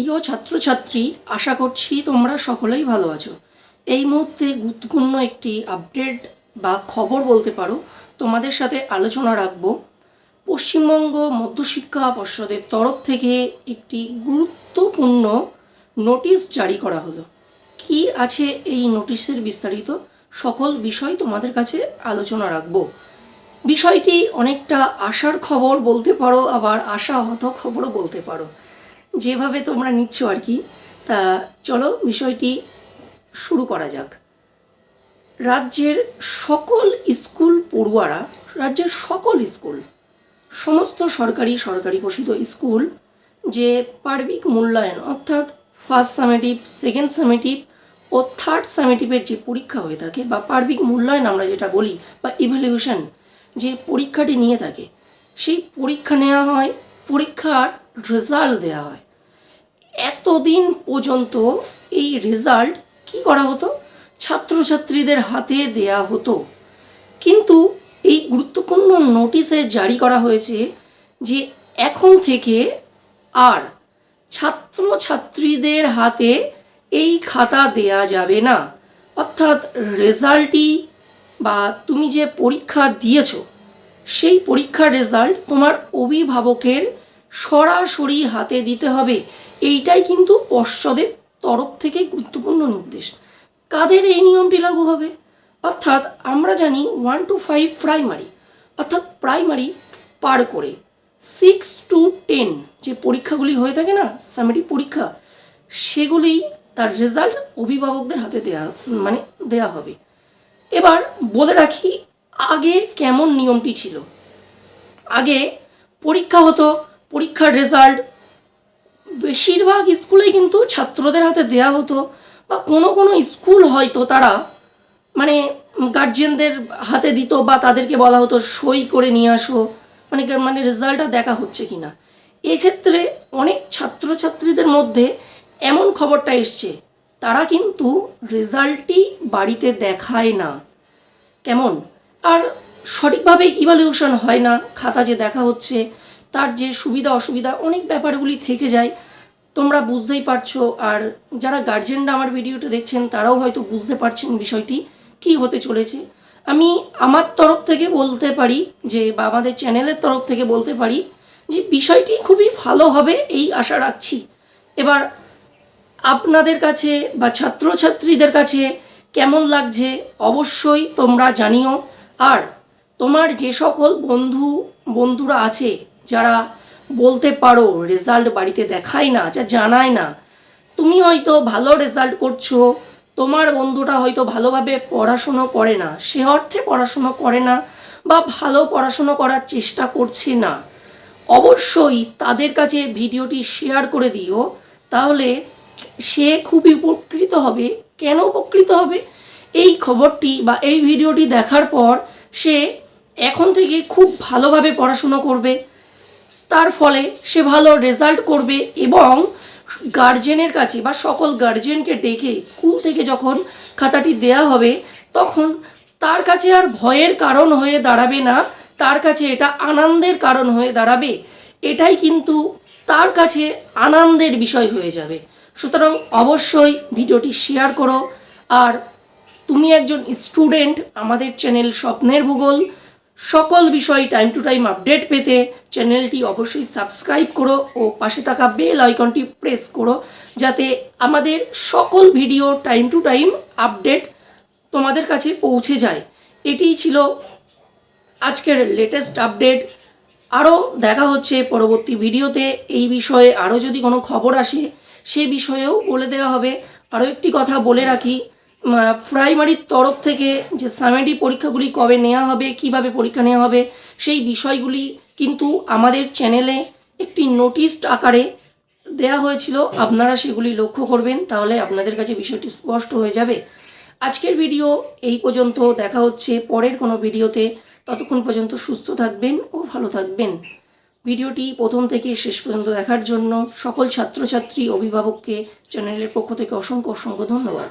প্রিয় ছাত্রছাত্রী, আশা করছি তোমরা সকলেই ভালো আছো। এই মুহূর্তে গুরুত্বপূর্ণ একটি আপডেট বা খবর বলতে পারো, তোমাদের সাথে আলোচনা রাখব। পশ্চিমবঙ্গ মধ্যশিক্ষা পর্ষদের তরফ থেকে একটি গুরুত্বপূর্ণ নোটিশ জারি করা হলো। কি আছে এই নোটিশের বিস্তারিত? সকল বিষয় তোমাদের কাছে আলোচনা রাখব। বিষয়টি অনেকটা আশার খবর বলতে পারো, আবার আশাহত খবরও বলতে পারো। যেভাবে তোমরা নিচ্ছ আর কি, তা চলো বিষয়টি শুরু করা যাক। রাজ্যের সকল স্কুল পড়ুয়ারা, রাজ্যের সকল স্কুল, সমস্ত সরকারি সরকারি পোষিত স্কুল, যে পার্বিক মূল্যায়ন, অর্থাৎ ফার্স্ট সামেটিভ সেকেন্ড সামেটিভ ও থার্ড সামেটিভের যে পরীক্ষা হয়ে থাকে বা পার্বিক মূল্যায়ন আমরা যেটা বলি বা ইভ্যালুয়েশন যে পরীক্ষাটি নিয়ে থাকে, সেই পরীক্ষা নেওয়া হয়, পরীক্ষার রেজাল্ট দেওয়া হয়। এতদিন পর্যন্ত এই রেজাল্ট কি করা হতো? ছাত্রছাত্রীদের হাতে দেয়া হতো। কিন্তু এই গুরুত্বপূর্ণ নোটিশে জারি করা হয়েছে যে এখন থেকে আর ছাত্রছাত্রীদের হাতে এই খাতা দেয়া যাবে না। অর্থাৎ রেজাল্টই বা তুমি যে পরীক্ষা দিয়েছ, সেই পরীক্ষার রেজাল্ট তোমার অভিভাবকের সরাসরি হাতে দিতে হবে। এইটাই কিন্তু পর্ষদের তরফ থেকে গুরুত্বপূর্ণ নির্দেশ। কাদের এই নিয়মটি লাগু হবে? অর্থাৎ আমরা জানি ওয়ান টু ফাইভ প্রাইমারি অর্থাৎ প্রাইমারি পার করে সিক্স টু টেন যে পরীক্ষাগুলি হয়ে থাকে না সামেটিভ পরীক্ষা, সেগুলি তার রেজাল্ট অভিভাবকদের হাতে দেয়া মানে দেয়া হবে। এবার বলে রাখি, আগে কেমন নিয়মটি ছিল? আগে পরীক্ষা হতো পরীক্ষার রেজাল্ট বেশিরভাগ স্কুলেই কিন্তু ছাত্রদের হাতে দেয়া হতো বা কোনো কোনো স্কুল হয়তো তারা মানে গার্জেনদের হাতে দিত বা তাদেরকে বলা হতো, সই করে নিয়ে আসো। মানে মানে রেজাল্টটা দেখা হচ্ছে কি না এক্ষেত্রে অনেক ছাত্রছাত্রীদের মধ্যে এমন খবরটা এসছে, তারা কিন্তু রেজাল্টই বাড়িতে দেখায় না। কেমন? আর সঠিকভাবে ইভ্যালুয়েশন হয় না, খাতা যে দেখা হচ্ছে তার যে সুবিধা অসুবিধা অনেক ব্যাপারগুলি থেকে যায়। তোমরা বুঝতেই পারছ। আর যারা গার্জেনরা আমার ভিডিওটা দেখছেন, তারাও হয়তো বুঝতে পারছেন বিষয়টি, কি হতে চলেছে। আমি আমার তরফ থেকে বলতে পারি যে, বা আমাদের চ্যানেলের তরফ থেকে বলতে পারি যে, বিষয়টি খুবই ভালো হবে এই আশা রাখছি। এবার আপনাদের কাছে বা ছাত্রছাত্রীদের কাছে কেমন লাগছে অবশ্যই তোমরা জানিও। আর তোমার যে সকল বন্ধু, বন্ধুরা আছে যারা বলতে পারো রেজাল্ট বাড়িতে দেখায় না যা জানায় না, তুমি হয়তো ভালো রেজাল্ট করছ, তোমার বন্ধুটা হয়তো ভালোভাবে পড়াশুনো করে না, সে অর্থে পড়াশুনো করে না বা ভালো পড়াশুনো করার চেষ্টা করছে না। অবশ্যই তাদের কাছে ভিডিওটি শেয়ার করে দিও, তাহলে সে খুবই উপকৃত হবে। কেন উপকৃত হবে? এই খবরটি বা এই ভিডিওটি দেখার পর সে এখন থেকে খুব ভালোভাবে পড়াশুনো করবে তার ফলে সে ভালো রেজাল্ট করবে এবং গার্জেনের কাছে বা সকল গার্জেনকে ডেকে স্কুল থেকে যখন খাতাটি দেয়া হবে, তখন তার কাছে আর ভয়ের কারণ হয়ে দাঁড়াবে না। তার কাছে এটা আনন্দের কারণ হয়ে দাঁড়াবে। এটাই কিন্তু তার কাছে আনন্দের বিষয় হয়ে যাবে। সুতরাং অবশ্যই ভিডিওটি শেয়ার করো। আর তুমি একজন স্টুডেন্ট আমাদের চ্যানেল স্বপ্নের ভূগোল। সকল বিষয় টাইম টু টাইম আপডেট পেতে চ্যানেলটি অবশ্যই সাবস্ক্রাইব করো ও পাশে থাকা বেল আইকনটি প্রেস করো যাতে আমাদের সকল video time to time update তোমাদের কাছে পৌঁছে যায়। এটিই ছিল আজকের লেটেস্ট আপডেট আরও দেখা হচ্ছে পরবর্তী ভিডিওতে এই বিষয়ে আরও যদি কোনো খবর আসে, সে বিষয়েও বলে দেওয়া হবে। আরও একটি কথা বলে রাখি প্রাইমারির তরফ থেকে যে সামেডি পরীক্ষাগুলি কবে নেওয়া হবে, কীভাবে পরীক্ষা নেওয়া হবে, সেই বিষয়গুলি কিন্তু আমাদের চ্যানেলে একটি নোটিশ আকারে দেয়া হয়েছিল। আপনারা সেগুলি লক্ষ্য করবেন, তাহলে আপনাদের কাছে বিষয়টি স্পষ্ট হয়ে যাবে। আজকের ভিডিও এই পর্যন্ত। দেখা হচ্ছে পরের কোনো ভিডিওতে ততক্ষণ পর্যন্ত সুস্থ থাকবেন ও ভালো থাকবেন। ভিডিওটি প্রথম থেকে শেষ পর্যন্ত দেখার জন্য সকল ছাত্রছাত্রী, অভিভাবককে চ্যানেলের পক্ষ থেকে অসংখ্য অসংখ্য ধন্যবাদ।